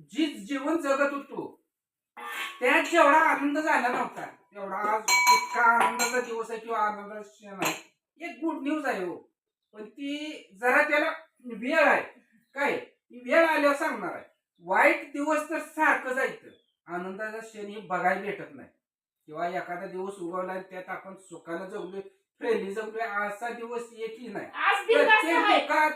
जी जीवन जगत होतो. त्यात जेवढा आनंद झाला नव्हता तेवढा आज इतका आनंदाचा दिवस आहे किंवा आनंदाचा क्षण आहे एक गुड न्यूज आहे हो. पण ती जरा त्याला वेळ आहे. काय? वेळ आल्यावर सांगणार आहे. वाईट दिवस तर सारखं जायचं. आनंदाचा क्षण हे बघायला भेटत नाही. किंवा एखादा दिवस उगवला आणि त्यात आपण सुखानं जगलोय फ्रेंडली जगलोय असा दिवस एकही नाही. प्रत्येक दुःखात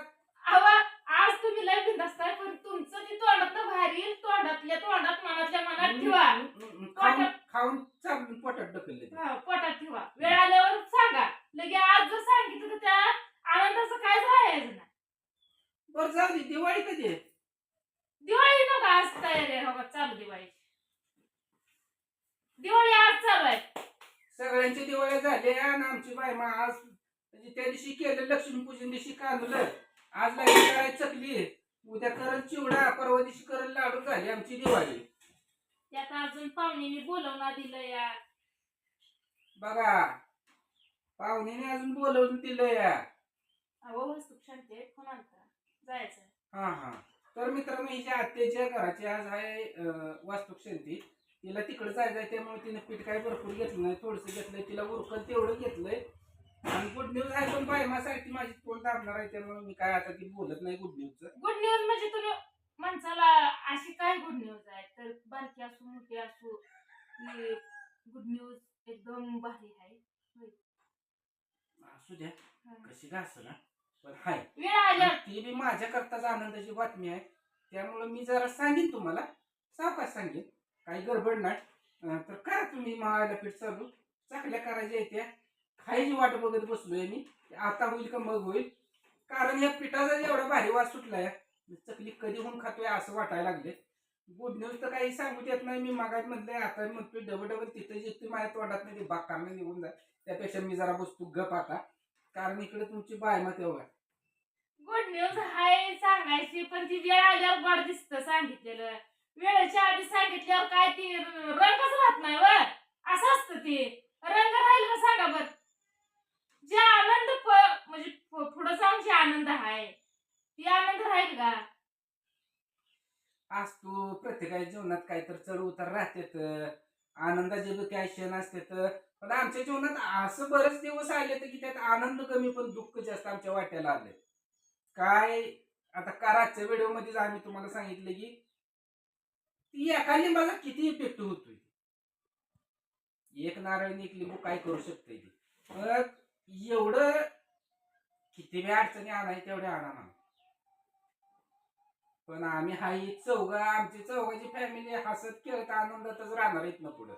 आज तुम्ही लय आहे पण तुमचं ते तोंडात भारी तोंडातल्या तोंडात मनातल्या मनात ठेवा. खाऊन खाऊन चालून पोटात ढकलले ते. हा, पोटात ठेवा. वेळ आल्यावर सांगा. लगे आज जर सांगितलं तर त्या आनंदाचं काय राहायचं ना बरं जाऊ दे. दिवाळी कधी आहे? दिवाळी नको आज तयारी आहे. हो का, चालू दिवाळी. दिवाळी आज चालू आहे. सगळ्यांची दिवाळी झाली आणि आमची बायमा आज म्हणजे त्या दिवशी केलं लक्ष्मीपूजन दिवशी कांदलं. आज लागली करायची चकली उद्या करल चिवडा परवा दिवशी करल लाडू झाली आमची दिवाळी. त्यात अजून पाहुणीने बोलवणार दिलं या. बघा पाहुण्याने अजून बोलवून दिलं या. अहो वस्तू शांती आहे फोन आलता. जायचं. हा हा. तर मित्रांनो हिच्या आत्याच्या घराची आज आहे अं, वास्तुशांती तिला तिकडे जायचं आहे त्यामुळे तिने पीठ काय भरपूर घेतलं नाही थोडंसं घेतलंय तिला उरकल तेवढं घेतलंय. आणि गुड न्यूज आहे पण बायमासाठी माझी तोंड दाबणार आहे त्यामुळे मी काय आता ती बोलत नाही गुड न्यूजचं गुड न्यूज म्हणजे तुम्ही माणसाला अशी काय गुड न्यूज आहे? तर बारकी असू मोठी असू गुड न्यूज एकदम भारी आहे. असू द्या. कशी का असं ना? पण हाय. ती बी माझ्या करताच आनंदाची बातमी आहे. त्यामुळे मी जरा सांगेन तुम्हाला. सावकाश सांगेन. काही गडबड नाही. तर करा तुम्ही महायला पीठ चालू. चाकल्या करायच्या आहेत त्या खायची वाट बघत बसलोय मी. आता होईल का मग होईल. कारण या पिठाचा एवढा भारी वास सुटलाय चकली कधी होऊन खातोय असं वाटायला लागले गुड न्यूज तर काही सांगू देत नाही. मी मागात म्हटलंय आता म्हणतोय डबल डबल तिथे जिथे माझ्या तोंडात नाही ते बाग काढणं निघून जाय त्यापेक्षा मी जरा बसतो गप आता. कारण इकडे तुमची बायमा तेव्हा. गुड न्यूज आहे सांगायची पण ती वेळ आल्यावर गोड दिसत सांगितलेलं. वेळेच्या आधी सांगितल्यावर काय ती रंगच राहत नाही व. असं असतं ते रंग राहील का सांगा बर जे आनंद प- म्हणजे प- पुढं जाऊन जे आनंद आहे ती का? असतो प्रत्येकाच्या जीवनात काहीतरी चढ उतार राहतेत. आनंदाचे बी काय क्षण असतात. पण आमच्या जीवनात असं बरेच दिवस आले तर की त्यात आनंद कमी पण दुःख जास्त आमच्या वाट्याला आले काय आता काराच्या व्हिडिओमध्ये आम्ही तुम्हाला सांगितलं की ती एका मला किती इफेक्ट होतोय? एक नारळ एक लिंबू काय करू शकते ती? मग एवढं किती वेळ अडचणी आणाय तेवढ्या आणा पण आम्ही हाही चौघा आमची चौघाची फॅमिली हसत खेळत आनंदातच राहणार इथनं पुढं.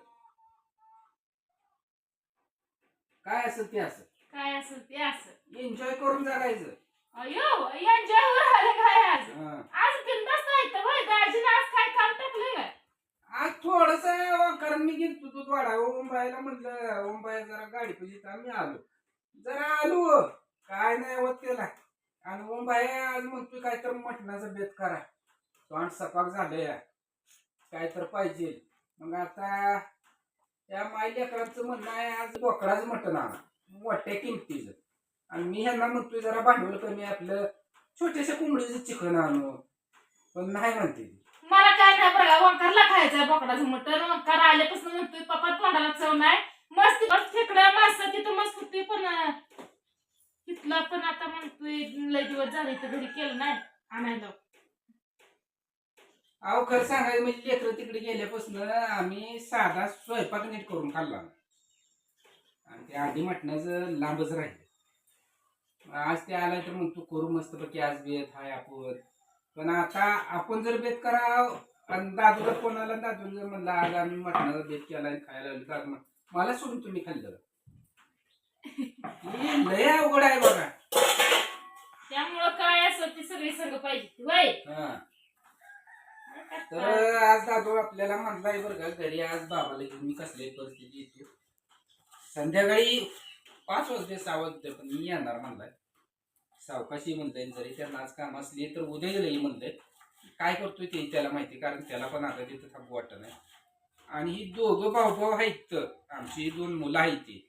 काय असेल ते असं? काय असेल ते असं. एन्जॉय करून जगायचं अयो एन्जॉय आलं काय आज? हं. आज बिंदास्त आहे तर होय दाजीनं आज काय काम टाकलंय का आज थोडस कारण मी गेलो दूध वाढा ओंबायला म्हटलं ओंबाय जरा गाडी पाहिजे आम्ही आलो. जरा आलो. काय नाही होत त्याला. आणि ओंबाय आज म्हणतोय काय तर मटणाचा बेत करा. तोंड सपाक झालंय. काय तर पाहिजे. मग आता त्या माई लेकरांचं म्हणणं आहे आज बोकडाचं मटण आणा. मोठ्या किमतीचं. आणि मी ह्यांना म्हणतोय जरा भांडवल कमी आपलं. छोट्याशा कोंबडीचं चिकन आणू. पण नाही म्हणते ती. मला काय नाही बरं वंकरला खायचं खायचंय बोकडाचं मटण. वंकर आल्यापासून म्हणतोय पप्पा तोंडाला चव नाही. मस्त मस्त खेकडा मासा तिथं मस्त होती पण अं, तिथला पण आता म्हणतोय लय दिवस झाले तर घरी केलं नाही आणायला. अहो खरं सांगायचं म्हणजे लेकरं तिकडे गेल्यापासून आम्ही साधा स्वयंपाक नीट करून खाल्ला. आणि ते आधी मटणाचं लांबच राहिलं. आज ते आलाय तर म्हणतो करू मस्त पैकी आज बेत हाय आपण. पण आता आपण जर बेत करा आणि दादूला कोणाला दादू जर म्हणलं आज आम्ही मटणाचा बेत केला आणि खायला लागलो दादू मला सोडून तुम्ही खाल्लं. लय अवघड आहे बघा. त्यामुळं काय असं ती सगळी सगळं पाहिजे वय हा. तर आज दादू आपल्याला म्हणलाय बरं का घरी आज बाबाला घेऊन मी कसल्याही परिस्थिती येतो. संध्याकाळी पाच वाजते सहा वाजते पण मी येणार म्हणलाय. सावकाशी म्हणताय जरी त्यांना आज काम असली तर उद्या येईल म्हणताय. काय करतोय ते त्याला माहिती कारण त्याला पण आता तिथं थांबू वाटत नाही. आणि ही दोघं भाऊ भाऊ आहेत तर आमची दोन मुलं आहेत ती.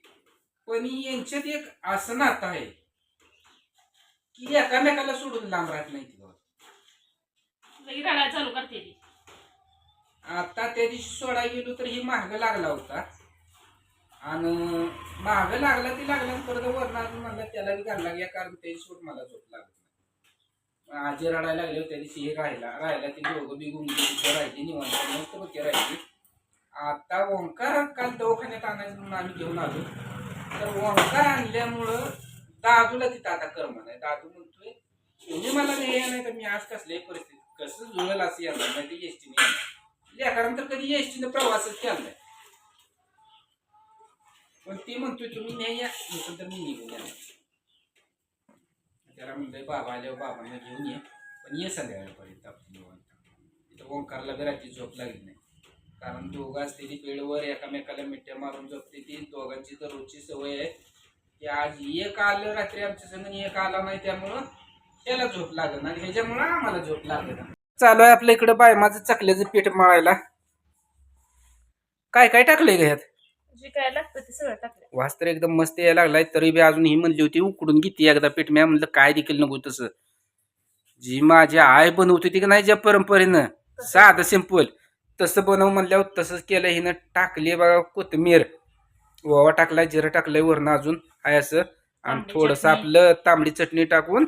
पण यांच्यात एक असं नातं आहे की एकामेकाला सोडून लांब राहत नाही ती रडायला चालू करते ती. आता त्या दिवशी सोडा गेलो तर ही महाग लागला होता. आणि महाग लागला ती लागला आणि परत वरण अजून म्हणला त्याला बी घालला या कारण त्याची सोड मला झोप लागत नाही. आजी रडायला लागले होते त्या दिवशी हे राहिला राहिला ती दोघं बी गुंगी राहिली निवांत मस्त राहिली. आता ओंकार काल दवाखान्यात आणायचं म्हणून आम्ही घेऊन आलो. तर ओंकार आणल्यामुळं दादूला तिथं आता कर्म नाही दादू म्हणतोय तुम्ही मला नाही नाही तर मी आज कसल्याही परिस्थितीत कसं जुळेल असं येणार नाही ते एसटीने लेकरांना तर कधी एसटीनं प्रवासच केला नाही. पण ते म्हणतोय तुम्ही नाही या नसेल तर मी निघून येणार. त्याला म्हणतोय बाबा आल्यावर बाबांना घेऊन ये पण ये संध्याकाळपर्यंत आपण इथं ओंकारला बी रात्री झोप लागली नाही. कारण दोघं असलेली पेडवर एकामेकाला मिठ्या मारून झोपते ती दोघांची तर रोजची सवय आहे. की आज एक आलं रात्री आमच्या संग एक आला नाही त्यामुळं त्याला झोप लागत आणि ह्याच्यामुळं आम्हाला झोप लागत चालू आहे आपल्या इकडं बाय माझं चकल्याचं पीठ मळायला. काय काय टाकलंय का ह्यात? जे काय लागतं ते सगळं टाकलं वास तर एकदम मस्त यायला लागलाय तरी बी अजून ही म्हणली होती उकडून घेते एकदा पीठ. मी म्हणलं काय देखील नको तसं. जी माझी आई बनवते ती का नाही ज्या परंपरेनं? साधं सिंपल तसं बनव म्हणल्यावर तसंच केलं. हिनं टाकली बघा कोथमीर ओवा टाकलाय जिरं टाकलंय वरनं अजून. आहे असं. आणि थोडंसं. आपलं तांबडी चटणी टाकून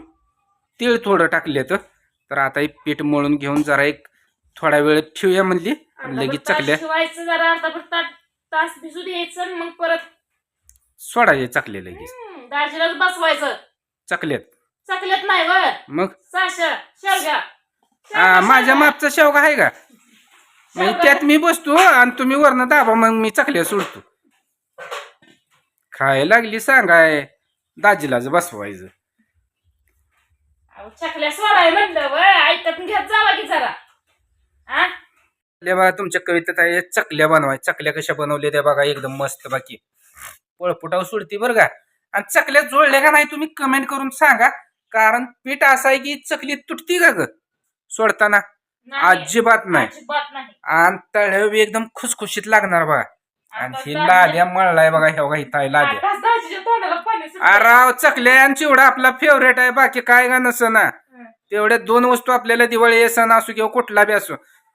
तीळ थोडं टाकले तर तर आता हे पीठ मळून घेऊन जरा एक थोडा वेळ ठेवूया म्हणली. आणि लगेच चकल्या. शिवायचं जरा. अर्धा भर तास तास भिजू द्यायचं आणि मग परत सोडायचे चकले लगेच. दाजीलाच बसवायचं. चकल्यात. चकल्यात नाही मग? साशा शेवगा माझ्या मापचा शेवगा आहे का? म्हणजे त्यात मी बसतो आणि तुम्ही वरनं दाबा मग मी चकल्या सोडतो. खायला लागली सांगाय दाजीलाच बसवायचं. चकल्या सोडाय म्हणलं ऐकत घेत जावा की जरा. आ? ले बघा तुमच्या कवितेत आहे चकल्या बनवाय. चकल्या कशा बनवल्या त्या बघा एकदम मस्त बाकी. पळपुटाव सोडती बरं का? आणि चकल्या जोडल्या का नाही तुम्ही कमेंट करून सांगा. कारण पीठ असं आहे की चकली तुटती का ग? सोडताना. नाही. अजिबात नाही. अजिबात नाही. आणि तळ्यावर बी एकदम खुसखुशीत लागणार बघा. आणि आता ही लाद्या मळलाय बघा हे बघा ही ताई लाद्या आताच दाजीच्या तोंडाला पाणी सुटलं. अराव चकल्या आणि चिवडा आपला फेवरेट आहे बाकी काय का नसं ना हं. तेवढ्या दोन वस्तू आपल्याला दिवाळी सण असो किंवा कुठला बी असो.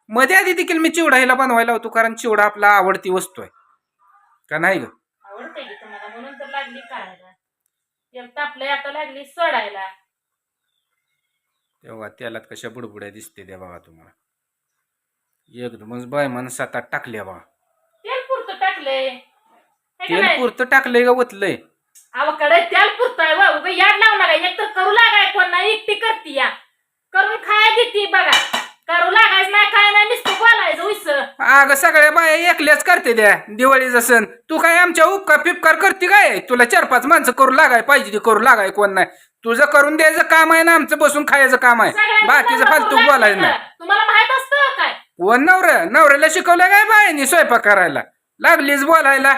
मध्ये आधी देखील मी चिवडा हिला बनवायला होतो कारण चिवडा आपला आवडती वस्तू आहे. का नाही ग? आवडते की तुम्हाला? म्हणून तर लागली करायला तेल तापलंय आता लागली सोडायला. तेव्हा त्याला कशा बुडबुड्या दिसते द्या बघा तुम्हाला. एकदमच बाय मन सातात टाकल्या बघा तेल पुरतं टाकलंय. है का तेल नाही? पुरतं टाकलंय का ओतलंय? अवकडे तेल पुरतंय वा उगा याड लावू नका. एक तर करू लागाय कोण नाही एकटी करती या. करून खाया देती बघा. करू लागायच नाही काय नाही नुसतं बोलायचं उस. अग सगळ्या बाया एकल्याच करते द्या दिवाळीचा सण. तू काय आमच्या उपकार पिपकार करते काय? तुला चार पाच माणसं करू लागाय पाहिजे ती करू लागाय कोण नाही. तुझं करून द्यायचं काम आहे ना आमचं बसून खायचं काम आहे. बाकीचं फालतू बोलायचं नाही. तुम्हाला माहीत असतं काय? व नवरा? नवऱ्याला शिकवलं काय बायानी स्वयंपाक करायला? लागलीच बोलायला.